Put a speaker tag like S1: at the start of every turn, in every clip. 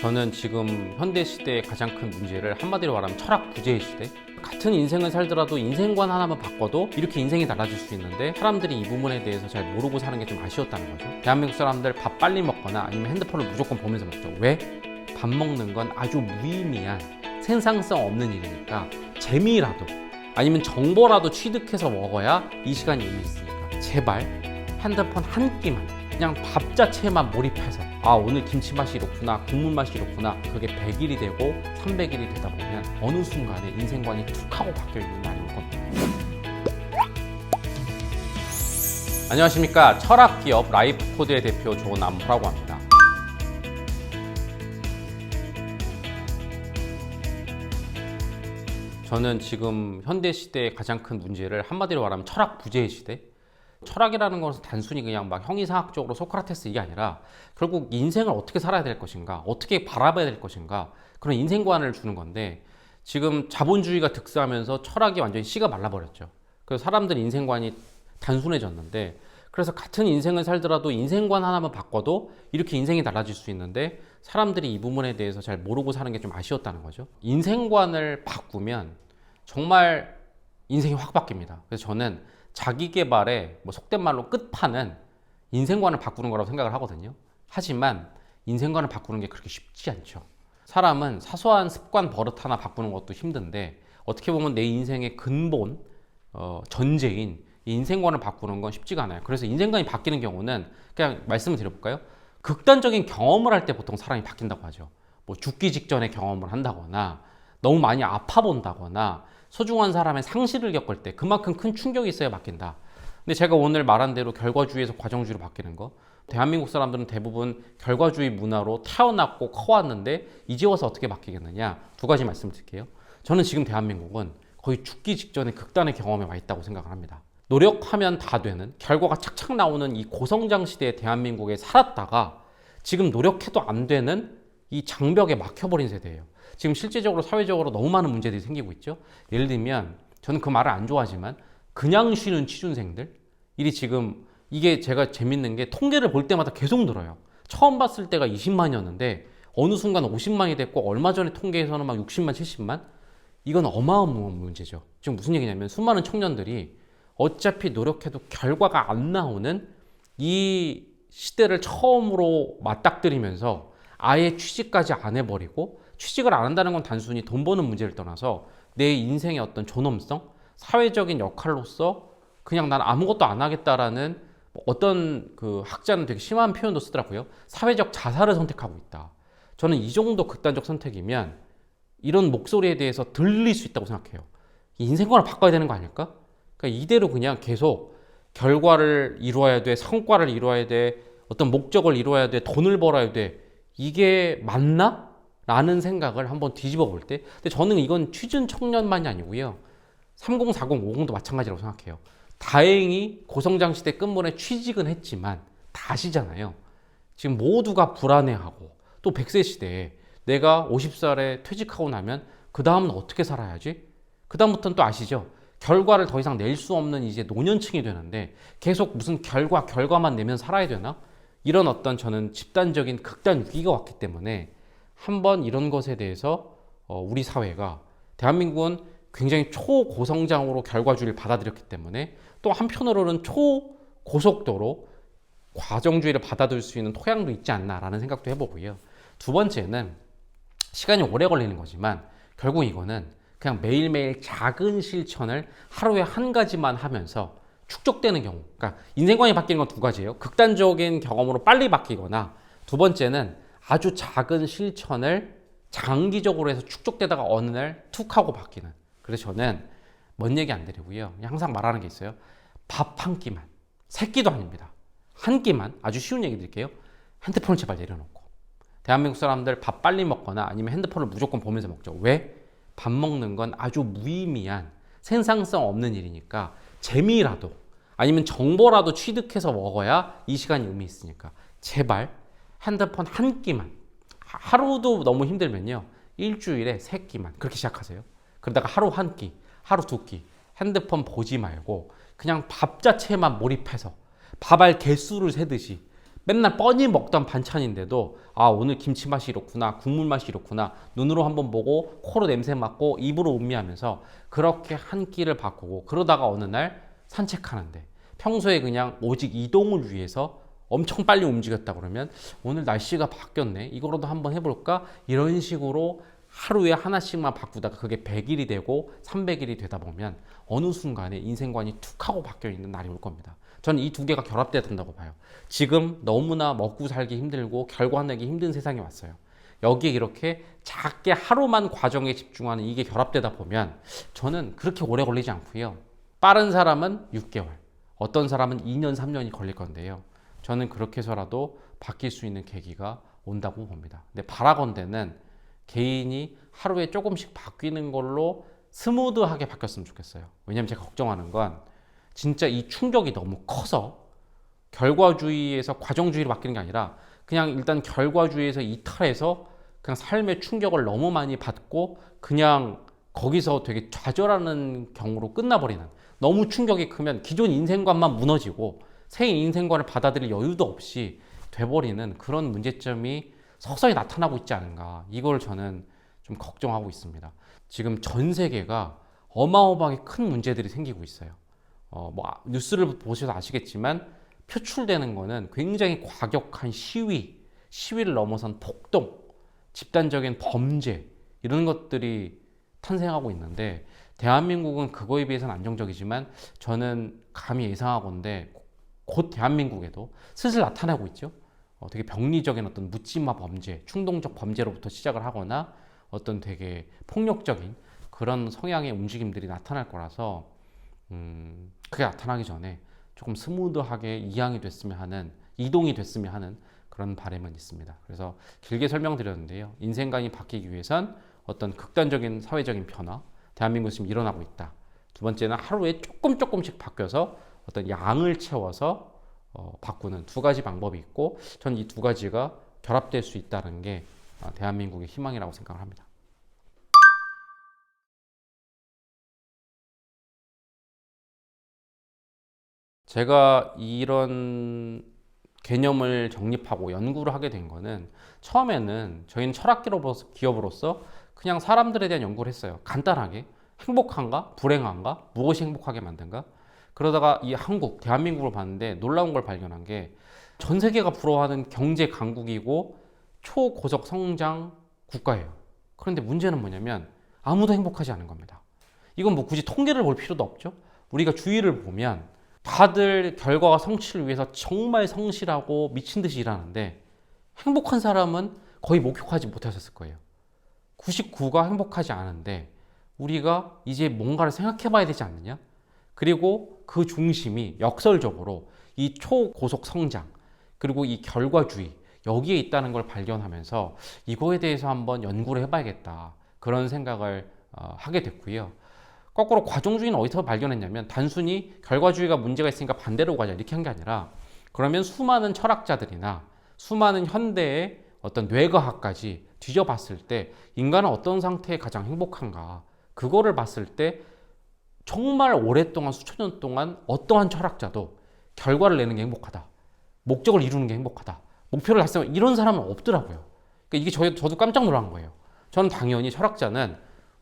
S1: 저는 지금 현대 시대의 가장 큰 문제를 한마디로 말하면 철학 부재의 시대. 같은 인생을 살더라도 인생관 하나만 바꿔도 이렇게 인생이 달라질 수 있는데 사람들이 이 부분에 대해서 잘 모르고 사는 게 좀 아쉬웠다는 거죠. 대한민국 사람들 밥 빨리 먹거나 아니면 핸드폰을 무조건 보면서 먹죠. 왜? 밥 먹는 건 아주 무의미한 생산성 없는 일이니까 재미라도 아니면 정보라도 취득해서 먹어야 이 시간이 의미 있으니까 제발 핸드폰 한 끼만 그냥 밥 자체만 몰입해서 아 오늘 김치 맛이 이렇구나 국물 맛이 이렇구나 그게 100일이 되고 300일이 되다 보면 어느 순간에 인생관이 툭 하고 바뀌어 있는 날이 올 겁니다 안녕하십니까. 철학기업 라이프코드의 대표 조남호라고 합니다. 저는 지금 현대 시대의 가장 큰 문제를 한마디로 말하면 철학 부재의 시대. 철학이라는 것은 단순히 그냥 막 형이상학적으로 소크라테스 이게 아니라 결국 인생을 어떻게 살아야 될 것인가, 어떻게 바라봐야 될 것인가 그런 인생관을 주는 건데 지금 자본주의가 득세하면서 철학이 완전히 씨가 말라버렸죠. 그래서 사람들 인생관이 단순해졌는데 그래서 같은 인생을 살더라도 인생관 하나만 바꿔도 이렇게 인생이 달라질 수 있는데 사람들이 이 부분에 대해서 잘 모르고 사는 게 좀 아쉬웠다는 거죠. 인생관을 바꾸면 정말 인생이 확 바뀝니다. 그래서 저는 자기 개발의 뭐 속된 말로 끝판은 인생관을 바꾸는 거라고 생각을 하거든요. 하지만 인생관을 바꾸는 게 그렇게 쉽지 않죠. 사람은 사소한 습관 버릇 하나 바꾸는 것도 힘든데 어떻게 보면 내 인생의 근본 어, 전제인 이 인생관을 바꾸는 건 쉽지가 않아요. 그래서 인생관이 바뀌는 경우는 그냥 말씀을 드려볼까요? 극단적인 경험을 할 때 보통 사람이 바뀐다고 하죠. 뭐 죽기 직전에 경험을 한다거나 너무 많이 아파 본다거나 소중한 사람의 상실을 겪을 때 그만큼 큰 충격이 있어야 바뀐다. 근데 제가 오늘 말한 대로 결과주의에서 과정주의로 바뀌는 거. 대한민국 사람들은 대부분 결과주의 문화로 태어났고 커왔는데 이제 와서 어떻게 바뀌겠느냐. 두 가지 말씀드릴게요. 저는 지금 대한민국은 거의 죽기 직전에 극단의 경험에 와 있다고 생각을 합니다. 노력하면 다 되는 결과가 착착 나오는 이 고성장 시대의 대한민국에 살았다가 지금 노력해도 안 되는 이 장벽에 막혀버린 세대예요. 지금 실제적으로 사회적으로 너무 많은 문제들이 생기고 있죠. 예를 들면 저는 그 말을 안 좋아하지만 그냥 쉬는 취준생들 일이 지금 이게 제가 재밌는 게 통계를 볼 때마다 계속 늘어요. 처음 봤을 때가 20만이었는데 어느 순간 50만이 됐고 얼마 전에 통계에서는 막 60만, 70만 이건 어마어마한 문제죠. 지금 무슨 얘기냐면 수많은 청년들이 어차피 노력해도 결과가 안 나오는 이 시대를 처음으로 맞닥뜨리면서 아예 취직까지 안 해버리고 취직을 안 한다는 건 단순히 돈 버는 문제를 떠나서 내 인생의 어떤 존엄성, 사회적인 역할로서 그냥 난 아무것도 안 하겠다라는 어떤 그 학자는 되게 심한 표현도 쓰더라고요. 사회적 자살을 선택하고 있다. 저는 이 정도 극단적 선택이면 이런 목소리에 대해서 들릴 수 있다고 생각해요. 인생관을 바꿔야 되는 거 아닐까? 그러니까 이대로 그냥 계속 결과를 이루어야 돼, 성과를 이루어야 돼, 어떤 목적을 이루어야 돼, 돈을 벌어야 돼. 이게 맞나? 라는 생각을 한번 뒤집어 볼 때. 근데 저는 이건 취준 청년만이 아니고요. 30, 40, 50도 마찬가지라고 생각해요. 다행히 고성장 시대 끝물에 취직은 했지만 다시잖아요. 지금 모두가 불안해하고 또 100세 시대에 내가 50살에 퇴직하고 나면 그 다음은 어떻게 살아야지? 그 다음부터는 또 아시죠? 결과를 더 이상 낼 수 없는 이제 노년층이 되는데 계속 무슨 결과, 결과만 내면 살아야 되나? 이런 어떤 저는 집단적인 극단 위기가 왔기 때문에 한번 이런 것에 대해서 어, 우리 사회가 대한민국은 굉장히 초고성장으로 결과주의를 받아들였기 때문에 또 한편으로는 초고속도로 과정주의를 받아들일 수 있는 토양도 있지 않나라는 생각도 해보고요. 두 번째는 시간이 오래 걸리는 거지만 결국 이거는 그냥 매일매일 작은 실천을 하루에 한 가지만 하면서 축적되는 경우. 그러니까 인생관이 바뀌는 건 두 가지예요. 극단적인 경험으로 빨리 바뀌거나 두 번째는 아주 작은 실천을 장기적으로 해서 축적되다가 어느 날 툭 하고 바뀌는. 그래서 저는 뭔 얘기 안 드리고요. 항상 말하는 게 있어요. 밥 한 끼만. 세 끼도 아닙니다. 한 끼만 아주 쉬운 얘기 드릴게요. 핸드폰을 제발 내려놓고. 대한민국 사람들 밥 빨리 먹거나 아니면 핸드폰을 무조건 보면서 먹죠. 왜? 밥 먹는 건 아주 무의미한 생산성 없는 일이니까 재미라도 아니면 정보라도 취득해서 먹어야 이 시간이 의미 있으니까 제발 핸드폰 한 끼만. 하루도 너무 힘들면요. 일주일에 세 끼만. 그렇게 시작하세요. 그러다가 하루 한 끼, 하루 두 끼. 핸드폰 보지 말고 그냥 밥 자체만 몰입해서 밥알 개수를 세듯이 맨날 뻔히 먹던 반찬인데도 아 오늘 김치 맛이 이렇구나 국물 맛이 이렇구나 눈으로 한번 보고 코로 냄새 맡고 입으로 음미하면서 그렇게 한 끼를 바꾸고 그러다가 어느 날 산책하는데 평소에 그냥 오직 이동을 위해서 엄청 빨리 움직였다 그러면 오늘 날씨가 바뀌었네 이거라도 한번 해볼까 이런 식으로 하루에 하나씩만 바꾸다가 그게 100일이 되고 300일이 되다 보면 어느 순간에 인생관이 툭 하고 바뀌어 있는 날이 올 겁니다. 저는 이 두 개가 결합돼야 된다고 봐요. 지금 너무나 먹고 살기 힘들고 결과 내기 힘든 세상이 왔어요. 여기에 이렇게 작게 하루만 과정에 집중하는 이게 결합되다 보면 저는 그렇게 오래 걸리지 않고요. 빠른 사람은 6개월, 어떤 사람은 2년, 3년이 걸릴 건데요. 저는 그렇게 해서라도 바뀔 수 있는 계기가 온다고 봅니다. 근데 바라건대는 개인이 하루에 조금씩 바뀌는 걸로 스무드하게 바뀌었으면 좋겠어요. 왜냐면 제가 걱정하는 건 진짜 이 충격이 너무 커서 결과주의에서 과정주의로 바뀌는 게 아니라 그냥 일단 결과주의에서 이탈해서 그냥 삶의 충격을 너무 많이 받고 그냥 거기서 되게 좌절하는 경우로 끝나버리는 너무 충격이 크면 기존 인생관만 무너지고 새 인생관을 받아들일 여유도 없이 돼버리는 그런 문제점이 서서히 나타나고 있지 않은가 이걸 저는 좀 걱정하고 있습니다. 지금 전 세계가 어마어마하게 큰 문제들이 생기고 있어요. 어, 뭐 아, 뉴스를 보셔서 아시겠지만 표출되는 거는 굉장히 과격한 시위, 시위를 넘어선 폭동, 집단적인 범죄 이런 것들이 탄생하고 있는데 대한민국은 그거에 비해서는 안정적이지만 저는 감히 예상하건데 곧 대한민국에도 슬슬 나타나고 있죠. 어, 되게 병리적인 어떤 묻지마 범죄, 충동적 범죄로부터 시작을 하거나 어떤 되게 폭력적인 그런 성향의 움직임들이 나타날 거라서 음, 그게 나타나기 전에 조금 스무드하게 이양이 됐으면 하는 이동이 됐으면 하는 그런 바람은 있습니다. 그래서 길게 설명드렸는데요. 인생관이 바뀌기 위해선 어떤 극단적인 사회적인 변화, 대한민국에 지금 일어나고 있다. 두 번째는 하루에 조금 조금씩 바뀌어서 어떤 양을 채워서 어, 바꾸는 두 가지 방법이 있고 저는 이 두 가지가 결합될 수 있다는 게 어, 대한민국의 희망이라고 생각을 합니다. 제가 이런 개념을 정립하고 연구를 하게 된 거는 처음에는 저희는 철학기로서 기업으로서 그냥 사람들에 대한 연구를 했어요. 간단하게 행복한가, 불행한가, 무엇이 행복하게 만든가. 그러다가 이 한국, 대한민국을 봤는데 놀라운 걸 발견한 게 전 세계가 부러워하는 경제 강국이고 초고속 성장 국가예요. 그런데 문제는 뭐냐면 아무도 행복하지 않은 겁니다. 이건 뭐 굳이 통계를 볼 필요도 없죠. 우리가 주위를 보면 다들 결과가 성취를 위해서 정말 성실하고 미친 듯이 일하는데 행복한 사람은 거의 목격하지 못하셨을 거예요. 99가 행복하지 않은데 우리가 이제 뭔가를 생각해 봐야 되지 않느냐? 그리고 그 중심이 역설적으로 이 초고속 성장, 그리고 이 결과주의, 여기에 있다는 걸 발견하면서 이거에 대해서 한번 연구를 해봐야겠다. 그런 생각을 어, 하게 됐고요. 거꾸로 과정주의는 어디서 발견했냐면 단순히 결과주의가 문제가 있으니까 반대로 가자 이렇게 한 게 아니라 그러면 수많은 철학자들이나 수많은 현대의 어떤 뇌과학까지 뒤져봤을 때 인간은 어떤 상태에 가장 행복한가 그거를 봤을 때 정말 오랫동안 수천 년 동안 어떠한 철학자도 결과를 내는 게 행복하다 목적을 이루는 게 행복하다 목표를 달성하면 이런 사람은 없더라고요 그러니까 이게 저, 저도 깜짝 놀란 거예요 저는 당연히 철학자는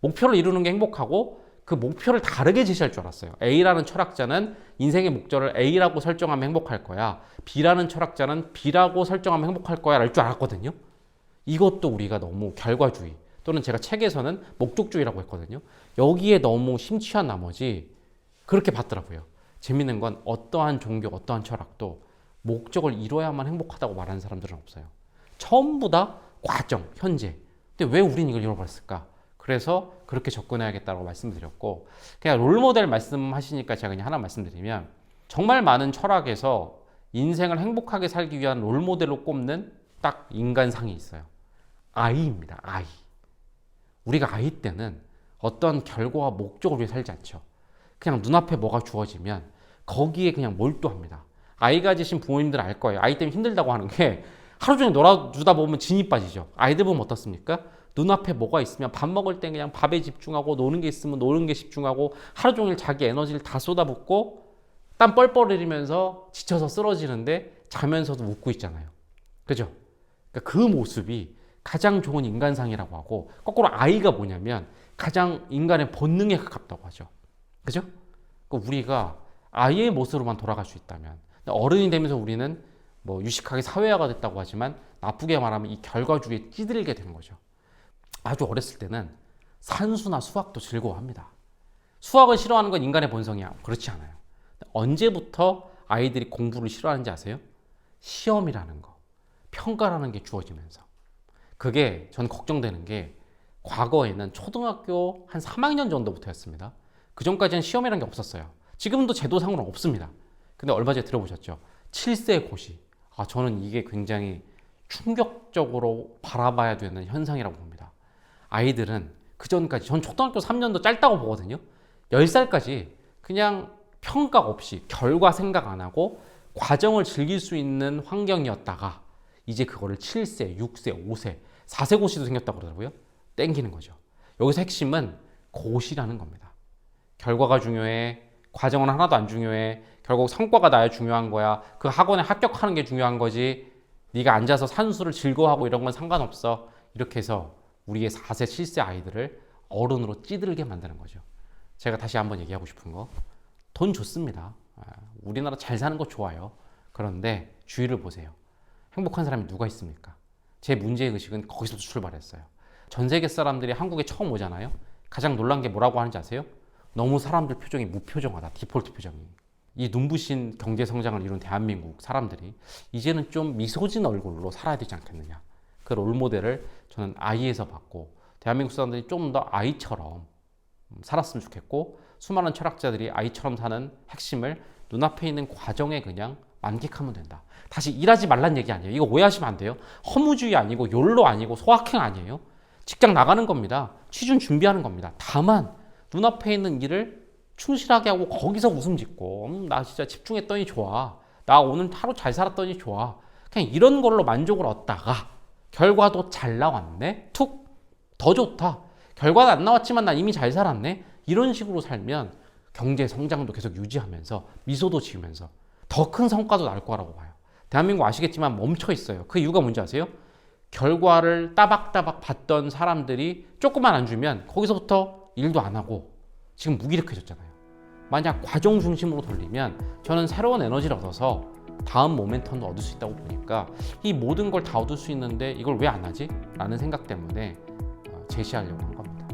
S1: 목표를 이루는 게 행복하고 그 목표를 다르게 제시할 줄 알았어요. A라는 철학자는 인생의 목적을 A라고 설정하면 행복할 거야. B라는 철학자는 B라고 설정하면 행복할 거야. 랄 줄 알았거든요. 이것도 우리가 너무 결과주의 또는 제가 책에서는 목적주의라고 했거든요. 여기에 너무 심취한 나머지 그렇게 봤더라고요. 재밌는 건 어떠한 종교, 어떠한 철학도 목적을 이뤄야만 행복하다고 말하는 사람들은 없어요. 전부 다 과정, 현재. 근데 왜 우린 이걸 잃어버렸을까? 그래서 그렇게 접근해야겠다고 말씀드렸고 그냥 롤모델 말씀하시니까 제가 그냥 하나 말씀드리면 정말 많은 철학에서 인생을 행복하게 살기 위한 롤모델로 꼽는 딱 인간상이 있어요. 아이입니다. 아이. 우리가 아이 때는 어떤 결과와 목적을 위해 살지 않죠. 그냥 눈앞에 뭐가 주어지면 거기에 그냥 몰두합니다. 아이 가지신 부모님들 알 거예요. 아이 때문에 힘들다고 하는 게 하루 종일 놀아주다 보면 진이 빠지죠. 아이들 보면 어떻습니까? 눈앞에 뭐가 있으면 밥 먹을 때 그냥 밥에 집중하고 노는 게 있으면 노는 게 집중하고 하루 종일 자기 에너지를 다 쏟아붓고 땀 뻘뻘 흘리면서 지쳐서 쓰러지는데 자면서도 웃고 있잖아요. 그죠? 그러니까 그 모습이 가장 좋은 인간상이라고 하고 거꾸로 아이가 뭐냐면 가장 인간의 본능에 가깝다고 하죠. 그죠? 그러니까 우리가 아이의 모습으로만 돌아갈 수 있다면 어른이 되면서 우리는 뭐 유식하게 사회화가 됐다고 하지만 나쁘게 말하면 이 결과주의에 찌들게 되는 거죠. 아주 어렸을 때는 산수나 수학도 즐거워합니다. 수학을 싫어하는 건 인간의 본성이야. 그렇지 않아요. 언제부터 아이들이 공부를 싫어하는지 아세요? 시험이라는 거, 평가라는 게 주어지면서. 그게 전 걱정되는 게 과거에는 초등학교 한 3학년 정도부터였습니다. 그 전까지는 시험이라는 게 없었어요. 지금도 제도상으로는 없습니다. 근데 얼마 전에 들어보셨죠? 7세 고시. 아, 저는 이게 굉장히 충격적으로 바라봐야 되는 현상이라고 봅니다. 아이들은 그 전까지, 전 초등학교 3년도 짧다고 보거든요. 10살까지 그냥 평가 없이 결과 생각 안 하고 과정을 즐길 수 있는 환경이었다가 이제 그거를 7세, 6세, 5세, 4세 고시도 생겼다고 그러더라고요. 땡기는 거죠. 여기서 핵심은 고시라는 겁니다. 결과가 중요해. 과정은 하나도 안 중요해. 결국 성과가 나야 중요한 거야. 그 학원에 합격하는 게 중요한 거지. 네가 앉아서 산수를 즐거워하고 이런 건 상관없어. 이렇게 해서 우리의 4세, 7세 아이들을 어른으로 찌들게 만드는 거죠. 제가 다시 한번 얘기하고 싶은 거. 돈 좋습니다. 아, 우리나라 잘 사는 거 좋아요. 그런데 주위를 보세요. 행복한 사람이 누가 있습니까? 제 문제의식은 거기서부터 출발했어요. 전 세계 사람들이 한국에 처음 오잖아요. 가장 놀란 게 뭐라고 하는지 아세요? 너무 사람들 표정이 무표정하다. 디폴트 표정이. 이 눈부신 경제 성장을 이룬 대한민국 사람들이 이제는 좀 미소진 얼굴로 살아야 되지 않겠느냐. 그 롤모델을 저는 아이에서 받고 대한민국 사람들이 좀 더 아이처럼 살았으면 좋겠고 수많은 철학자들이 아이처럼 사는 핵심을 눈앞에 있는 과정에 그냥 만끽하면 된다. 다시 일하지 말란 얘기 아니에요. 이거 오해하시면 안 돼요. 허무주의 아니고 욜로 아니고 소확행 아니에요. 직장 나가는 겁니다. 취준 준비하는 겁니다. 다만 눈앞에 있는 일을 충실하게 하고 거기서 웃음 짓고 음, 나 진짜 집중했더니 좋아. 나 오늘 하루 잘 살았더니 좋아. 그냥 이런 걸로 만족을 얻다가 결과도 잘 나왔네. 툭 더 좋다. 결과는 안 나왔지만 난 이미 잘 살았네. 이런 식으로 살면 경제 성장도 계속 유지하면서 미소도 지으면서 더 큰 성과도 날 거라고 봐요. 대한민국 아시겠지만 멈춰 있어요. 그 이유가 뭔지 아세요? 결과를 따박따박 받던 사람들이 조금만 안 주면 거기서부터 일도 안 하고 지금 무기력해졌잖아요. 만약 과정 중심으로 돌리면 저는 새로운 에너지를 얻어서 다음 모멘텀도 얻을 수 있다고 보니까 이 모든 걸 다 얻을 수 있는데 이걸 왜 안 하지? 라는 생각 때문에 어, 제시하려고 한 겁니다.